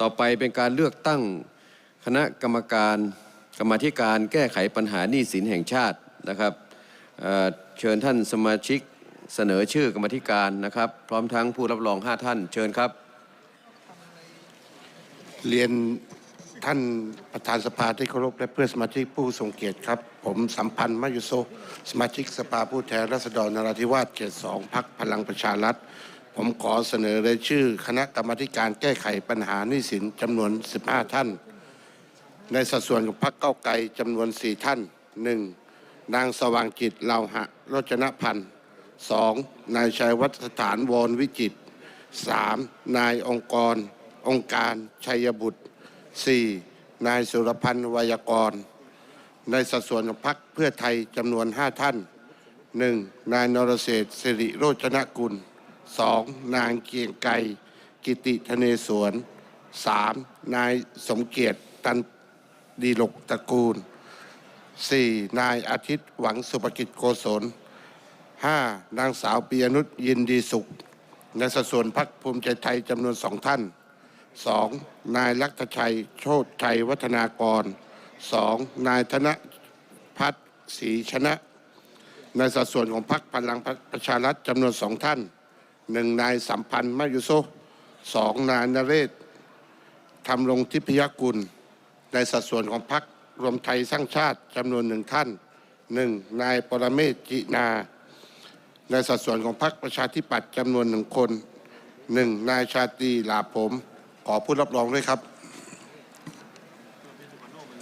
ต่อไปเป็นการเลือกตั้งคณะกรรมการกรรมธิการแก้ไขปัญหาหนี้สินแห่งชาตินะครับเเชิญท่านสมาชิกเสนอชื่อกรรมธิการนะครับ พร้อมทั้งผู้รับรอง 5 ท่าน เชิญครับ เรียนท่านประธานสภาที่เคารพและเพื่อนสมาชิกผู้ทรงเกียรติครับ ผมสัมพันธ์มายุโซ สมาชิกสภาผู้แทนราษฎรนราธิวาสเขตสองพักพลังประชารัฐ ผมขอเสนอรายชื่อ คณะกรรมธิการแก้ไขปัญหาหนี้สินจำนวน 15 ท่าน ในสัดส่วนของพรรคเก้าไกลจำนวน 4 ท่าน 1. นางสว่างจิตเลาหะโรจนพันธ์ 2. นายชัยวัฒสถานวรวิจิต 3. นายองค์กร องค์การชัยบุตร 4. นายสุรพันธ์วยากร ในสัดส่วนของพรรคเพื่อไทยจำนวน 5 ท่าน 1. นายนรเศรษฐ์สิริโรจนกุล 2. นางเกียงไกรกิติธเนศวร 3. นายสมเกียรติตันดีหลกตระกูล 4. นายอาทิตย์หวังสุภกิจโกศล 5. นางสาวปียนุชยินดีสุข ในสัดส่วนพรรคภูมิใจไทยจำนวนสองท่าน 2. นายลักษชัย โชติชัยวัฒนากร 2. นายธนพัฒน์ศรีชนะ ในสัดส่วนของพรรคพลังประชารัฐจำนวนสองท่าน หนึ่งนายสัมพันธ์มายุโซสองนายนเรศทำรงทิพยกุล ในสัดส่วนของพรรครวมไทยสร้างชาติจำนวนหนึ่งท่านหนึ่งนายปรเมศจินา ในสัดส่วนของพรรคประชาธิปัตย์จำนวนหนึ่งคนหนึ่งนายชาตรีลาผม ขอผู้รับรองด้วยครับ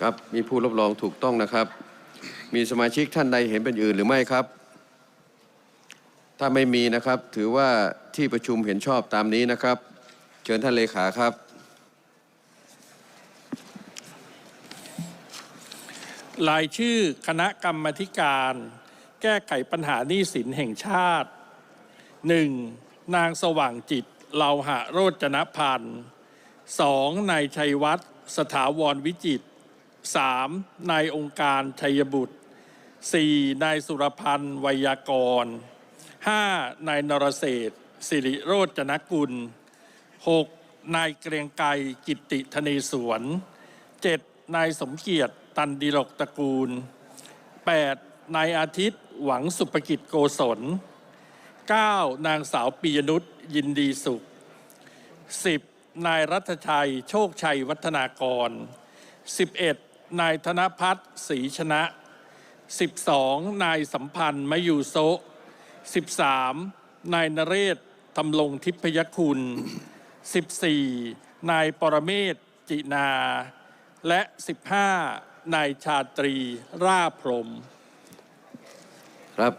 ครับมีผู้รับรองถูกต้องนะครับ มีสมาชิกท่านใดเห็นเป็นอื่นหรือไม่ครับ ถ้าไม่มีนะครับ ถือว่าที่ประชุมเห็นชอบตามนี้นะครับ เชิญท่านเลขาครับ รายชื่อคณะกรรมธิการ แก้ไขปัญหาหนี้สินแห่งชาติ 1. นางสว่างจิตเลาหะโรจนพันธ์ 2. นายชัยวัฒน์สถาวรวิจิต 3. นายองค์การชัยบุตร 4. นายสุรพันธ์ไวยากร 5. นายนรเศรษฐ์สิริโรจนกุล 6. นายเกรียงไกรกิติธเนศวร 7. นายสมเกียรติตันดีหลกตระกูล 8. นายอาทิตย์หวังสุภกิจโกศล 9. นางสาวปียนุชยินดีสุข 10. นายรัฐชัยโชคชัยวัฒนากร 11. นายธนพัฒน์ศรีชนะ 12. นายสัมพันธ์มยูโซ 13. นายนเรศทำลงทิพยคุณ 14. นายปรเมศจินา และ 15 นายชาตรีร่าพรมครับ